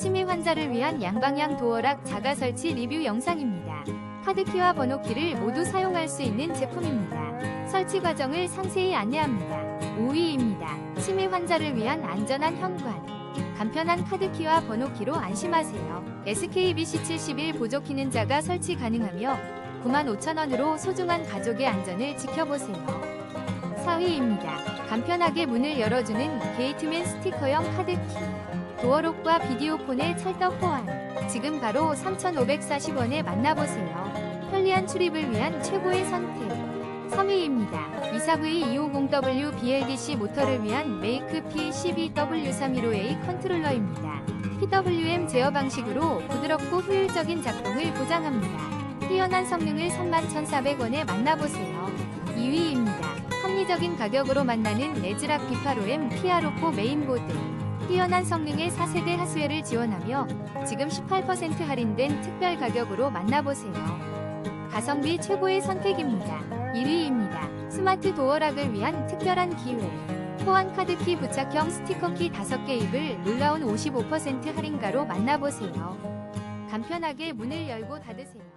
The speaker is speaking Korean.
치매 환자를 위한 양방향 도어락 자가 설치 리뷰 영상입니다. 카드키와 번호키를 모두 사용할 수 있는 제품입니다. 설치 과정을 상세히 안내합니다. 5위입니다. 치매 환자를 위한 안전한 현관. 간편한 카드키와 번호키로 안심하세요. SKBC71 보조키는 자가 설치 가능하며 95,000원으로 소중한 가족의 안전을 지켜보세요. 4위입니다. 간편하게 문을 열어주는 게이트맨 스티커형 카드키. 도어록과 비디오폰의 찰떡 호환. 지금 바로 3,540원에 만나보세요. 편리한 출입을 위한 최고의 선택. 3위입니다. 24V250W BLDC 모터를 위한 메이크 P12W315A 컨트롤러입니다. PWM 제어 방식으로 부드럽고 효율적인 작동을 보장합니다. 뛰어난 성능을 31,400원에 만나보세요. 2위입니다. 합리적인 가격으로 만나는 레즈락 비파로M PRO4 메인보드. 뛰어난 성능의 4세대 하수열을 지원하며 지금 18% 할인된 특별 가격으로 만나보세요. 가성비 최고의 선택입니다. 1위입니다. 스마트 도어락을 위한 특별한 기회. 호환 카드키 부착형 스티커키 5개 입을 놀라운 55% 할인가로 만나보세요. 간편하게 문을 열고 닫으세요.